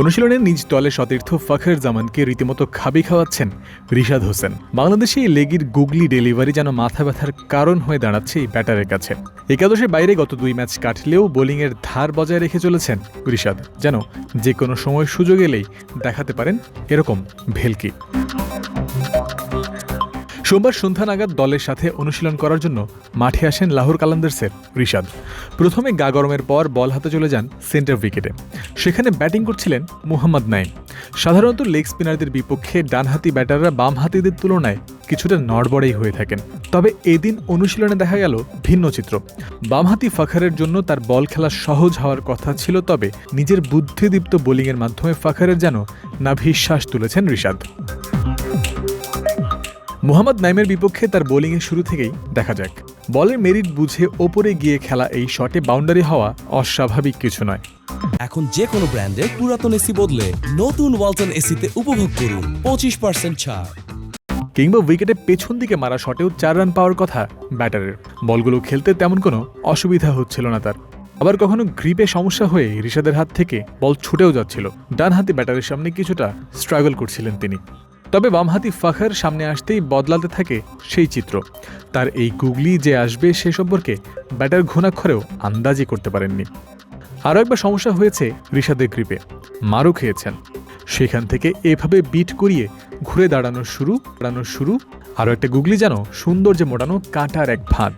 অনুশীলনে নিজ দলের সতীর্থ ফখর জামানকে রীতিমতো খাবি খাওয়াচ্ছেন রিশাদ হোসেন। বাংলাদেশে এই লেগির গুগলি ডেলিভারি যেন মাথা ব্যথার কারণ হয়ে দাঁড়াচ্ছে এই ব্যাটারের কাছে। একাদশের বাইরে গত দুই ম্যাচ কাটলেও বোলিংয়ের ধার বজায় রেখে চলেছেন রিশাদ, যেন যে কোনো সময় সুযোগ এলেই দেখাতে পারেন এরকম ভেলকি। সোমবার সন্ধ্যা নাগাদ দলের সাথে অনুশীলন করার জন্য মাঠে আসেন লাহোর কালান্দার্সের রিশাদ। প্রথমে গা গরমের পর বল হাতে চলে যান সেন্টার উইকেটে। সেখানে ব্যাটিং করছিলেন মুহাম্মদ নাইম সাধারণত লেগ স্পিনারদের বিপক্ষে ডানহাতি ব্যাটাররা বাম হাতিদের তুলনায় কিছুটা নড়বড়েই হয়ে থাকেন। তবে এদিন অনুশীলনে দেখা গেল ভিন্ন চিত্র। বামহাতি ফাখারের জন্য তার বল খেলা সহজ হওয়ার কথা ছিল, তবে নিজের বুদ্ধিদীপ্ত বোলিংয়ের মাধ্যমে ফাখারের যেন নাভিশ্বাস তুলেছেন রিশাদ। মোহাম্মদ নাইমের বিপক্ষে তার বোলিংয়ের শুরু থেকেই দেখা যাক। বলের মেরিট বুঝে ওপরে গিয়ে খেলা এই শটে বাউন্ডারি হওয়া অস্বাভাবিক কিছু নয়। এখন যে কোনো ব্র্যান্ডের পুরাতন এসি বদলে নতুন ওয়ালটন এসিতে উপভোগ করুন পঁচিশ পার্সেন্ট ছাড়। কিংবা উইকেটে পেছন দিকে মারা শটেও চার রান পাওয়ার কথা ব্যাটারের। বলগুলো খেলতে তেমন কোনো অসুবিধা হচ্ছিল না তার। আবার কখনো গ্রিপে সমস্যা হয়ে ঋষাদের হাত থেকে বল ছুটেও যাচ্ছিল। ডানহাতি ব্যাটারের সামনে কিছুটা স্ট্রাগল করছিলেন তিনি। তবে বামহাতি ফাখার সামনে আসতেই বদলাতে থাকে সেই চিত্র। তার এই গুগলি যে আসবে সে সম্পর্কে ব্যাটার ঘুণাক্ষরেও আন্দাজই করতে পারেননি। আরও একবার সমস্যা হয়েছে ঋষাদের গ্রিপে। মারও খেয়েছেন। সেখান থেকে এভাবে বিট করিয়ে ঘুরে দাঁড়ানো শুরু দাঁড়ানো শুরু। আরও একটা গুগলি যেন সৌন্দর্যে মোটানো কাঁটার এক ফাঁদ।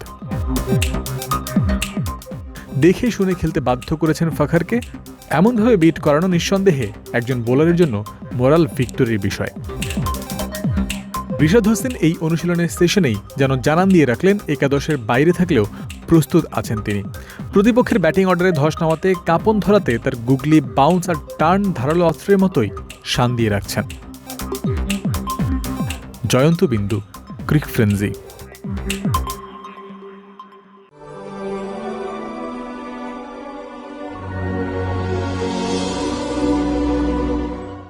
দেখে শুনে খেলতে বাধ্য করেছেন ফাখারকে। এমনভাবে বিট করানো নিঃসন্দেহে একজন বোলারের জন্য মোরাল ভিক্টরির বিষয়। রিশাদ হোসেন এই অনুশীলনের সেশনেই যেন জানান দিয়ে রাখলেন, একাদশের বাইরে থাকলেও প্রস্তুত আছেন তিনি। প্রতিপক্ষের ব্যাটিং অর্ডারে ধস নামাতে, কাপন ধরাতে তার গুগলি বাউন্স আর টার্ন ধারালো অস্ত্রের মতোই শান দিয়ে রাখছেন। জয়ন্ত বিন্দু ক্রিক ফ্রেন্সি